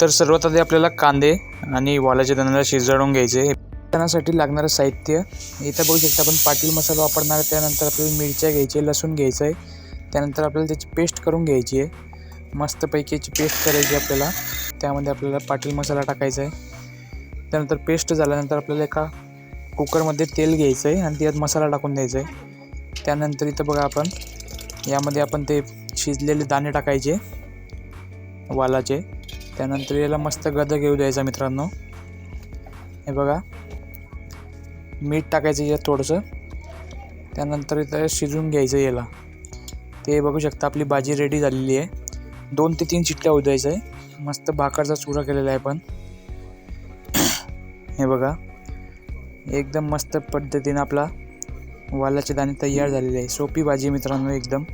तर सर्वात आधी आपल्याला कांदे आणि वालाच्या दाण्याला शिजवून घ्यायचे. त्यासाठी लागणारं साहित्य इथं बघू शकता आपण पाटील मसाला वापरणार आहे. त्यानंतर आपल्याला मिरच्या घ्यायची लसूण घ्यायचं आहे त्यानंतर आपल्याला त्याची पेस्ट करून घ्यायची आहे. मस्तपैकी याची पेस्ट करायची आपल्याला. त्यामध्ये आपल्याला पाटील मसाला टाकायचा आहे. त्यानंतर पेस्ट झाल्यानंतर आपल्याला एका कुकरमध्ये तेल घ्यायचं आहे आणि त्यात मसाला टाकून द्यायचा आहे त्यानंतर इथं बघा आपण यामध्ये आपण ते शिजलेले दाणे टाकायचे वालाचे. त्यानंतर याला मस्त गदा घेऊ द्यायचा मित्रांनो. हे बघा. मीठ टाकायचं यात थोडंसं. त्यानंतर इथं शिजवून घ्यायचं याला. ते बघू शकता आपली भाजी रेडी झालेली आहे. दोन ते तीन चिट्ट्या होऊ द्यायचं आहे. मस्त भाकरचा चुरा केलेला आहे पण. हे बघा. एकदम मस्त पद्धतीनं आपला वालाचे दाणे तयार झालेले आहे. सोपी भाजी मित्रांनो एकदम.